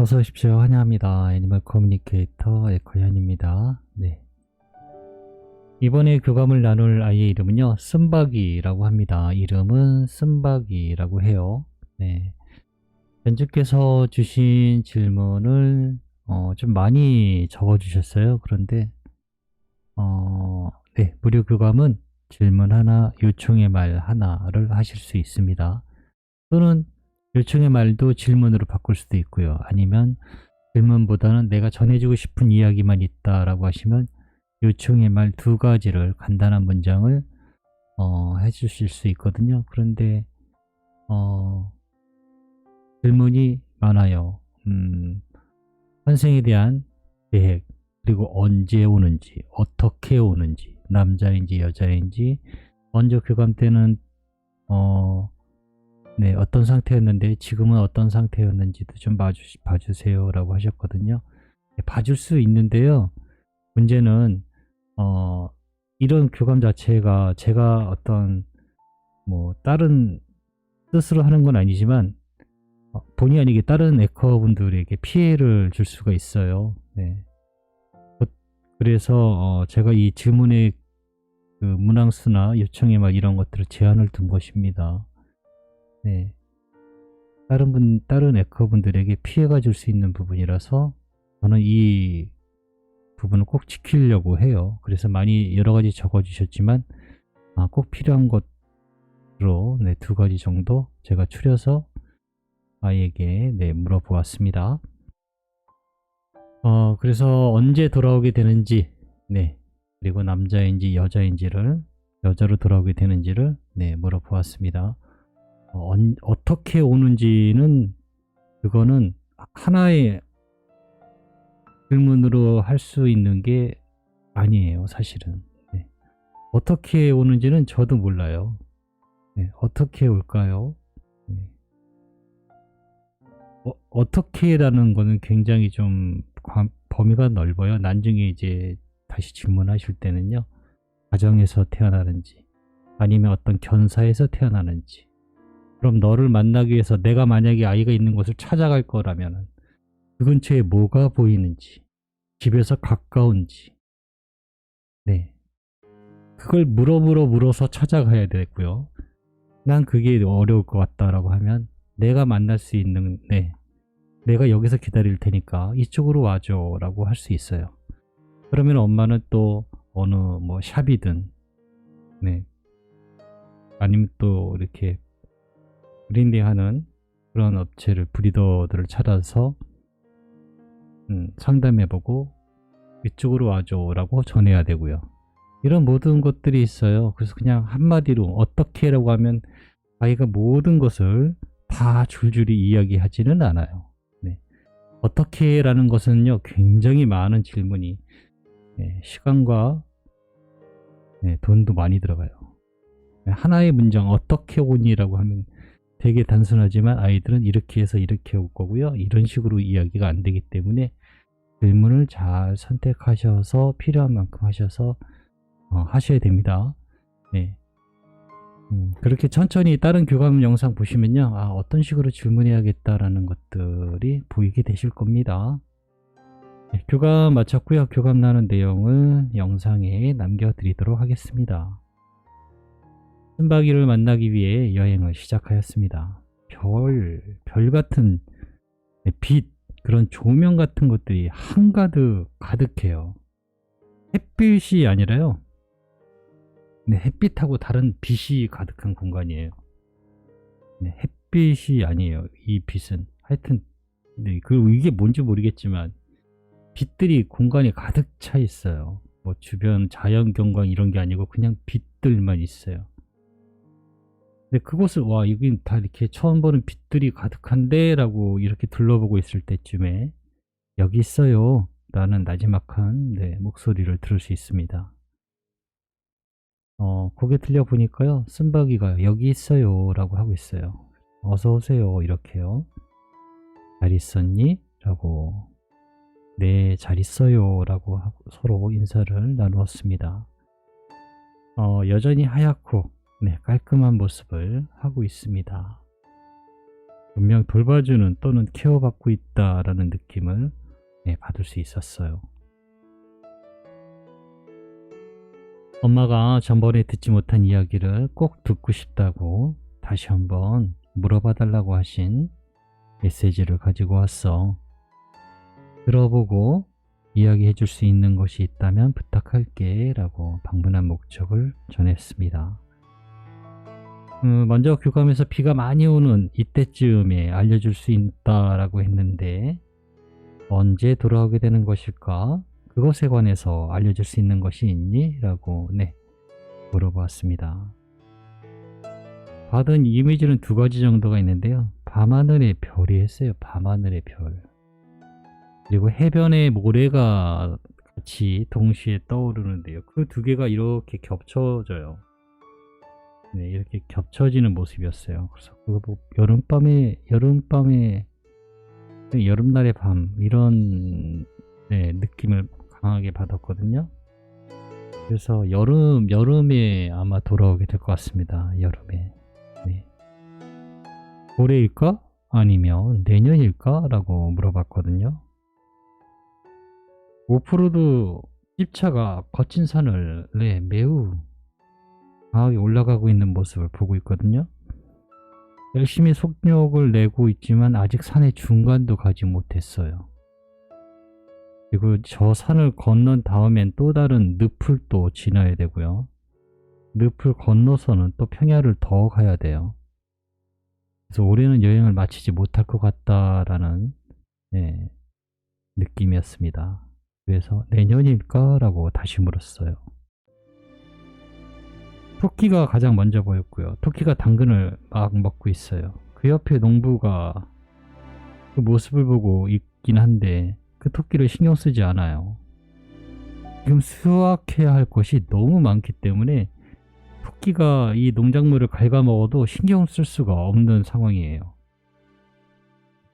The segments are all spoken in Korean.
어서 오십시오. 환영합니다. 애니멀 커뮤니케이터 에코현입니다. 네. 이번에 교감을 나눌 아이의 이름은요, 쓴박이라고 합니다. 이름은 쓴박이라고 해요. 네. 연주께서 주신 질문을 어, 좀 많이 적어주셨어요. 그런데 어, 네, 무료 교감은 질문 하나, 요청의 말 하나를 하실 수 있습니다. 또는 요청의 말도 질문으로 바꿀 수도 있고요. 아니면 질문보다는 내가 전해주고 싶은 이야기만 있다라고 하시면 요청의 말 두 가지를 간단한 문장을 어, 해주실 수 있거든요. 그런데 어, 질문이 많아요. 음, 환생에 대한 계획, 그리고 언제 오는지, 어떻게 오는지, 남자인지 여자인지, 먼저 교감 때는 어, 네, 어떤 상태였는데 지금은 어떤 상태였는지도 좀 봐주, 봐주세요 라고 하셨거든요. 네, 봐줄 수 있는데요. 문제는 어, 이런 교감 자체가 제가 어떤 뭐 다른 뜻으로 하는 건 아니지만 어, 본의 아니게 다른 에커분들에게 피해를 줄 수가 있어요. 네. 그- 그래서 어, 제가 이 질문의 그 문항수나 요청의 말 이런 것들을 제한을 둔 것입니다. 네. 다른 분, 다른 에커분들에게 피해가 줄 수 있는 부분이라서 저는 이 부분을 꼭 지키려고 해요. 그래서 많이 여러 가지 적어 주셨지만 아, 꼭 필요한 것으로 네, 두 가지 정도 제가 추려서 아이에게 네, 물어보았습니다. 어, 그래서 언제 돌아오게 되는지, 네, 그리고 남자인지 여자인지를 여자로 돌아오게 되는지를 네, 물어보았습니다. 어, 언- 어떻게 오는지는 그거는 하나의 질문으로 할 수 있는 게 아니에요, 사실은. 네. 어떻게 오는지는 저도 몰라요. 네, 어떻게 올까요? 네. 어, 어떻게라는 거는 굉장히 좀 관- 범위가 넓어요. 나중에 이제 다시 질문하실 때는요. 가정에서 태어나는지 아니면 어떤 견사에서 태어나는지 그럼 너를 만나기 위해서 내가 만약에 아이가 있는 곳을 찾아갈 거라면 그 근처에 뭐가 보이는지 집에서 가까운지. 네. 그걸 물어 물어 물어서 찾아가야 되고요. 난 그게 어려울 것 같다라고 하면 내가 만날 수 있는 네. 내가 여기서 기다릴 테니까 이쪽으로 와줘 라고 할 수 있어요. 그러면 엄마는 또 어느 뭐 샵이든 네. 아니면 또 이렇게 브랜딩 하는 그런 업체를 브리더들을 찾아서 음, 상담해보고 이쪽으로 와줘 라고 전해야 되고요. 이런 모든 것들이 있어요. 그래서 그냥 한마디로 어떻게 라고 하면 아이가 모든 것을 다 줄줄이 이야기하지는 않아요. 네. 어떻게 라는 것은요 굉장히 많은 질문이 네, 시간과 네, 돈도 많이 들어가요. 네, 하나의 문장 어떻게 오니 라고 하면 되게 단순하지만 아이들은 이렇게 해서 이렇게 올 거고요. 이런 식으로 이야기가 안 되기 때문에 질문을 잘 선택하셔서 필요한 만큼 하셔서 어, 하셔야 됩니다. 네. 음, 그렇게 천천히 다른 교감 영상 보시면요. 아, 어떤 식으로 질문해야겠다라는 것들이 보이게 되실 겁니다. 네, 교감 마쳤고요. 교감 나눈 내용은 영상에 남겨드리도록 하겠습니다. 쓴바기를 만나기 위해 여행을 시작하였습니다. 별, 별 같은 네, 빛, 그런 조명 같은 것들이 한가득 가득해요. 햇빛이 아니라요. 네, 햇빛하고 다른 빛이 가득한 공간이에요. 네, 햇빛이 아니에요. 이 빛은. 하여튼, 네, 그, 이게 뭔지 모르겠지만, 빛들이 공간에 가득 차 있어요. 뭐, 주변 자연 경관 이런 게 아니고, 그냥 빛들만 있어요. 근데 그곳을 와 여긴 다 이렇게 처음 보는 빛들이 가득한데? 라고 이렇게 둘러보고 있을 때쯤에 여기 있어요. 라는 나지막한 네, 목소리를 들을 수 있습니다. 어 고개 들려 보니까요. 쓴바기가 여기 있어요. 라고 하고 있어요. 어서 오세요. 이렇게요. 잘 있었니? 라고. 네 잘 있어요. 라고 하고 서로 인사를 나누었습니다. 어, 여전히 하얗고 네, 깔끔한 모습을 하고 있습니다. 분명 돌봐주는 또는 케어받고 있다라는 느낌을 네, 받을 수 있었어요. 엄마가 전번에 듣지 못한 이야기를 꼭 듣고 싶다고 다시 한번 물어봐 달라고 하신 메시지를 가지고 왔어. 들어보고 이야기해 줄 수 있는 것이 있다면 부탁할게 라고 방문한 목적을 전했습니다. 음, 먼저 교감에서 비가 많이 오는 이때쯤에 알려줄 수 있다라고 했는데 언제 돌아오게 되는 것일까? 그것에 관해서 알려줄 수 있는 것이 있니? 라고 네 물어보았습니다. 받은 이미지는 두 가지 정도가 있는데요. 밤하늘의 별이 했어요. 밤하늘의 별. 그리고 해변의 모래가 같이 동시에 떠오르는데요. 그 두 개가 이렇게 겹쳐져요. 네, 이렇게 겹쳐지는 모습이었어요. 그래서 그거 뭐 여름밤에 여름밤에 여름날의 밤 이런 네, 느낌을 강하게 받았거든요. 그래서 여름 여름에 아마 돌아오게 될 것 같습니다. 여름에. 네. 올해일까? 아니면 내년일까? 라고 물어봤거든요. 오프로드 집차가 거친 산을 네, 매우 강하게 올라가고 있는 모습을 보고 있거든요. 열심히 속력을 내고 있지만 아직 산의 중간도 가지 못했어요. 그리고 저 산을 건넌 다음엔 또 다른 늪을 또 지나야 되고요. 늪을 건너서는 또 평야를 더 가야 돼요. 그래서 올해는 여행을 마치지 못할 것 같다라는 예, 느낌이었습니다. 그래서 내년일까라고 다시 물었어요. 토끼가 가장 먼저 보였고요. 토끼가 당근을 막 먹고 있어요. 그 옆에 농부가 그 모습을 보고 있긴 한데 그 토끼를 신경 쓰지 않아요. 지금 수확해야 할 것이 너무 많기 때문에 토끼가 이 농작물을 갉아먹어도 신경 쓸 수가 없는 상황이에요.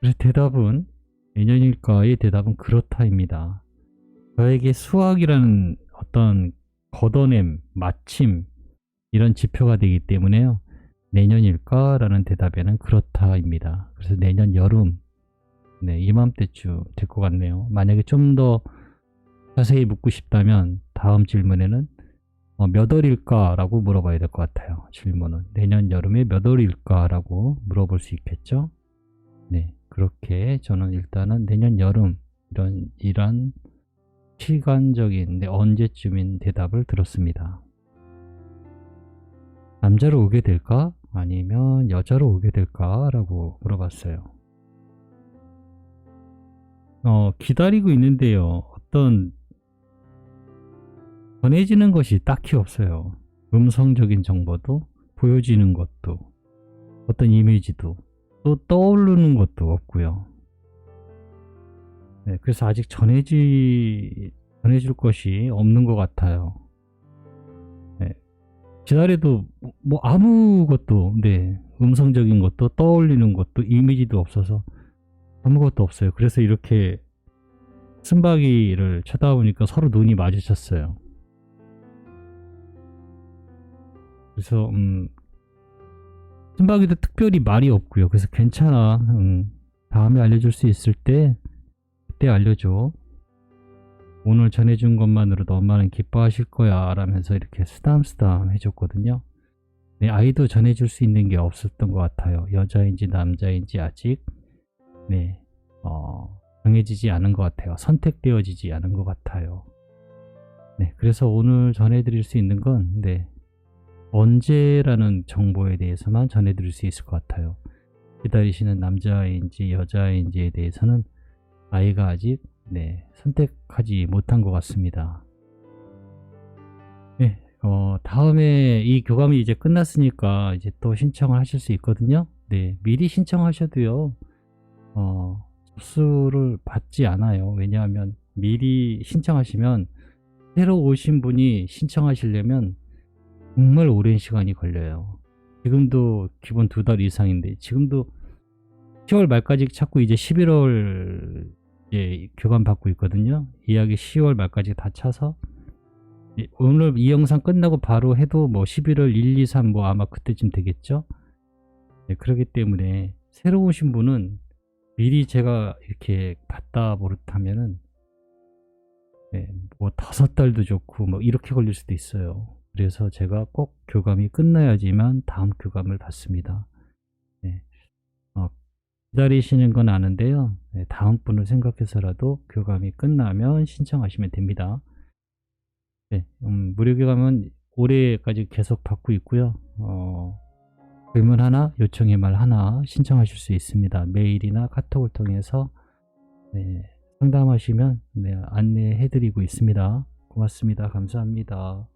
그래서 대답은 내년일까의 대답은 그렇다입니다. 저에게 수학이라는 어떤 걷어냄, 마침 이런 지표가 되기 때문에요. 내년일까 라는 대답에는 그렇다입니다. 그래서 내년 여름, 네 이맘때쯤 될 것 같네요. 만약에 좀 더 자세히 묻고 싶다면 다음 질문에는 어, 몇 월일까 라고 물어봐야 될 것 같아요. 질문은 내년 여름에 몇 월일까 라고 물어볼 수 있겠죠. 네 그렇게 저는 일단은 내년 여름 이런 이런 시간적인 네, 언제쯤인 대답을 들었습니다. 남자로 오게 될까? 아니면 여자로 오게 될까? 라고 물어봤어요. 어, 기다리고 있는데요. 어떤 전해지는 것이 딱히 없어요. 음성적인 정보도 보여지는 것도 어떤 이미지도 또 떠오르는 것도 없고요. 네, 그래서 아직 전해지 전해줄 것이 없는 것 같아요. 네, 기다려도 뭐- 뭐 아무것도 네 음성적인 것도 떠올리는 것도 이미지도 없어서 아무것도 없어요. 그래서 이렇게 쓴바기를 쳐다보니까 서로 눈이 마주쳤어요. 그래서 음 쓴바기도 특별히 말이 없고요. 그래서 괜찮아. 음, 다음에 알려줄 수 있을 때 그때 알려줘. 오늘 전해준 것만으로도 엄마는 기뻐하실 거야 라면서 이렇게 쓰담쓰담 해줬거든요. 네, 아이도 전해줄 수 있는 게 없었던 것 같아요. 여자인지 남자인지 아직 네, 어, 정해지지 않은 것 같아요. 선택되어지지 않은 것 같아요. 네, 그래서 오늘 전해드릴 수 있는 건 네, 언제라는 정보에 대해서만 전해드릴 수 있을 것 같아요. 기다리시는 남자인지 여자인지에 대해서는 아이가 아직 네, 선택하지 못한 것 같습니다. 네, 어, 다음에 이 교감이 이제 끝났으니까 이제 또 신청을 하실 수 있거든요. 네, 미리 신청하셔도요, 어, 접수를 받지 않아요. 왜냐하면 미리 신청하시면 새로 오신 분이 신청하시려면 정말 오랜 시간이 걸려요. 지금도 기본 두 달 이상인데, 지금도 10월 말까지 찾고 이제 11월 예, 교감 받고 있거든요. 예약이 10월 말까지 다 차서 예, 오늘 이 영상 끝나고 바로 해도 뭐 11월 1, 2, 3 뭐 아마 그때쯤 되겠죠. 네, 그렇기 때문에 새로 오신 분은 미리 제가 이렇게 받다 버릇하면은 네, 뭐 다섯 달도 좋고 뭐 이렇게 걸릴 수도 있어요. 그래서 제가 꼭 교감이 끝나야지만 다음 교감을 받습니다. 기다리시는 건 아는데요. 네, 다음 분을 생각해서라도 교감이 끝나면 신청하시면 됩니다. 네, 음, 무료 교감은 올해까지 계속 받고 있고요. 어, 질문 하나, 요청의 말 하나 신청하실 수 있습니다. 메일이나 카톡을 통해서 네, 상담하시면 네, 안내해드리고 있습니다. 고맙습니다. 감사합니다.